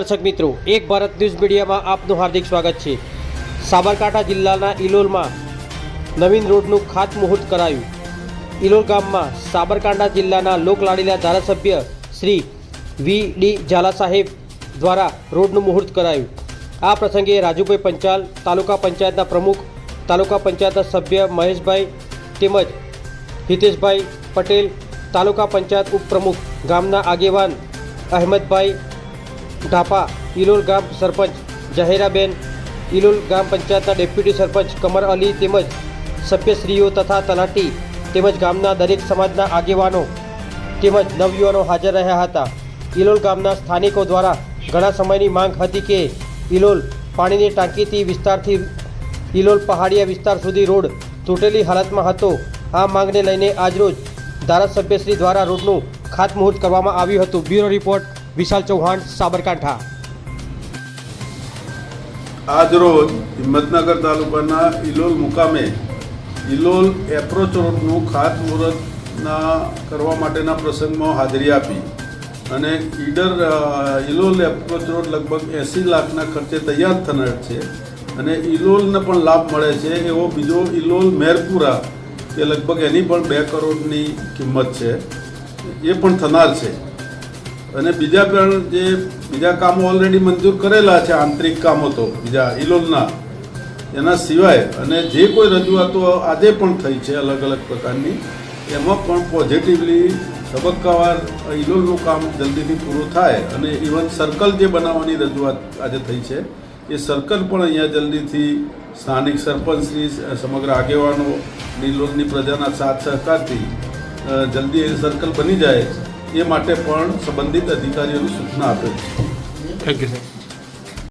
દર્શક મિત્રો, એક ભારત ન્યૂઝ મીડિયામાં આપનું હાર્દિક સ્વાગત છે. સાબરકાંઠા જિલ્લાના ઇલોલમાં નવીન રોડનું ખાતમુહૂર્ત કરાયું. ઇલોલ ગામમાં સાબરકાંઠા જિલ્લાના લોકલાડીલા ધારાસભ્ય શ્રી વી ડી ઝાલા સાહેબ દ્વારા રોડનું મુહૂર્ત કરાયું. આ પ્રસંગે રાજુભાઈ પંચાલ, તાલુકા પંચાયતના પ્રમુખ, તાલુકા પંચાયતના સભ્ય મહેશભાઈ તેમજ હિતેશભાઈ પટેલ, તાલુકા પંચાયત ઉપપ્રમુખ ગામના આગેવાન અહેમદભાઈ ઢાપા ઇલોલ ગામ સરપંચ જહેરાબેન ઇલોલ ગ્રામ પંચાયતના ડેપ્યુટી સરપંચ કમર અલી તેમજ સભ્યશ્રીઓ તથા તલાટી તેમજ ગામના દરેક સમાજના આગેવાનો તેમજ નવયુવાનો હાજર રહ્યા હતા. ઇલોલ ગામના સ્થાનિકો દ્વારા ઘણા સમયની માંગ હતી કે ઇલોલ પાણીની ટાંકીથી વિસ્તારથી ઇલોલ પહાડિયા વિસ્તાર સુધી રોડ તૂટેલી હાલતમાં હતો. આ માંગને લઈને આજરોજ ધારાસભ્યશ્રી દ્વારા રોડનું ખાતમુહૂર્ત કરવામાં આવ્યું હતું. Bureau report Vishal Chauhan, Sabarkantha. આજરોજ હિંમતનગર તાલુકાના ઇલોલ મુકામે ઇલોલ એપ્રોચ રોડનું ખાતમુહૂર્તના કરવા માટેના પ્રસંગમાં હાજરી આપી અને ઈડર ઇલોલ એપ્રોચ રોડ લગભગ એંસી લાખના ખર્ચે તૈયાર થનાર છે અને ઇલોલને પણ લાભ મળે છે એવો બીજો ઇલોલ મેરપુરા તે લગભગ એની પણ બે કરોડની કિંમત છે, એ પણ થનાર છે. અને બીજા પણ જે બીજા કામો ઓલરેડી મંજૂર કરેલા છે, આંતરિક કામો તો, બીજા ઇલોલના એના સિવાય અને જે કોઈ રજૂઆતો આજે પણ થઈ છે અલગ અલગ પ્રકારની, એમાં પણ પોઝિટિવલી તબક્કાવાર ઇલોલનું કામ જલ્દીથી પૂરું થાય અને ઇવન સર્કલ જે બનાવવાની રજૂઆત આજે થઈ છે, એ સર્કલ પણ અહીંયા જલ્દીથી સ્થાનિક સરપંચની સમગ્ર આગેવાનો ઇલોલની પ્રજાના સાથ સહકારથી જલ્દી એ સર્કલ બની જાય. એ માટે પણ સંબંધિત અધિકારીઓને સૂચના આપે છે. Thank you sir